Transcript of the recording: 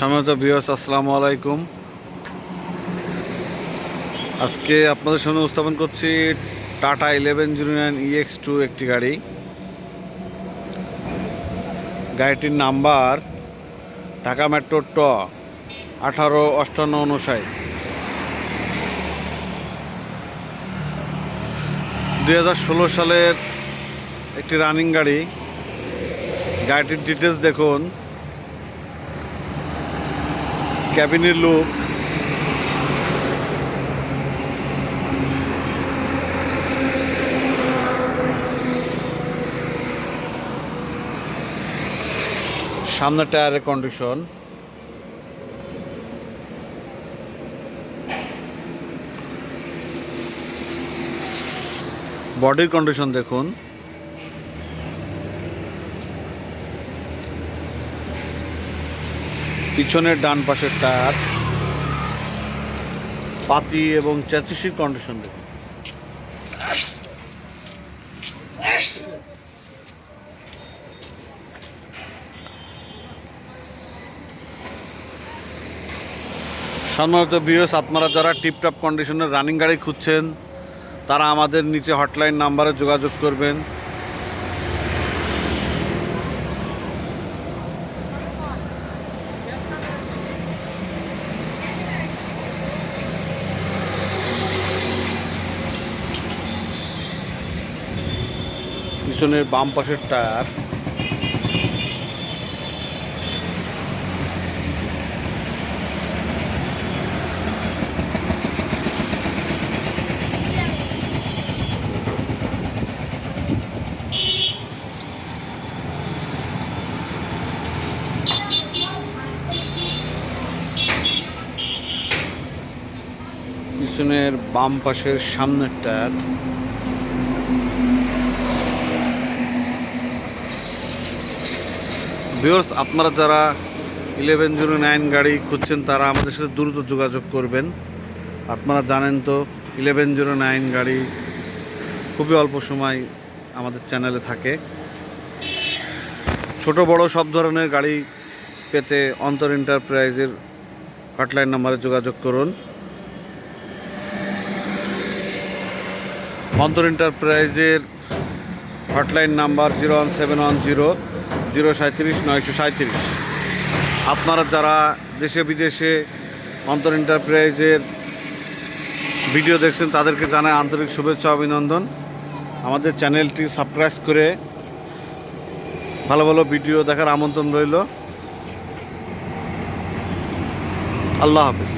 সম্মানিত বিয়স আসসালামু আলাইকুম। আজকে আপনাদের সামনে উপস্থাপন করছি Tata eleven zero nine EX two একটি গাড়ি। গাড়িটির নাম্বার ঢাকা মেট্রো ট আঠারো অষ্টান্ন অনুসায় দুই হাজার ষোলো সালের একটি রানিং গাড়ি। গাড়িটির ডিটেলস দেখুন। ক্যাবিনের লোক। সামনে টায়ারের কন্ডিশন বডির কন্ডিশন দেখুন। পিছনের ডান পাশের টায়ার। পাতি এবং চ্যাচিসির কন্ডিশন দেখুন। সম্মানিত বিএস আপনারা যারা টিপটপ কন্ডিশনের রানিং গাড়ি খুঁজছেন, তারা আমাদের নিচে হটলাইন নাম্বারে যোগাযোগ করবেন। পিছনের বাম পাশের টায়ার। পিছনের বাম পাশের সামনের টায়ার। ভিউয়ার্স আপনারা যারা ইলেভেন জিরো নাইন গাড়ি খুঁজছেন, তারা আমাদের সাথে দ্রুত যোগাযোগ করবেন। আপনারা জানেন তো ইলেভেন জিরো নাইন গাড়ি খুবই অল্প সময় আমাদের চ্যানেলে থাকে। ছোট, বড় সব ধরনের গাড়ি পেতে অন্তর এন্টারপ্রাইজের হটলাইন নাম্বারে যোগাযোগ করুন। অন্তর এন্টারপ্রাইজের hotline number zero one seven one zero zero সাঁত্রিশ, নয়শো সাঁত্রিশ। আপনারা যারা দেশে বিদেশে অন্তর এন্টারপ্রাইজের ভিডিও দেখছেন, তাদেরকে জানায় আন্তরিক শুভেচ্ছা, অভিনন্দন। আমাদের চ্যানেলটি সাবস্ক্রাইব করে ভালো ভালো ভিডিও দেখার আমন্ত্রণ রইল। আল্লাহ হাফিজ।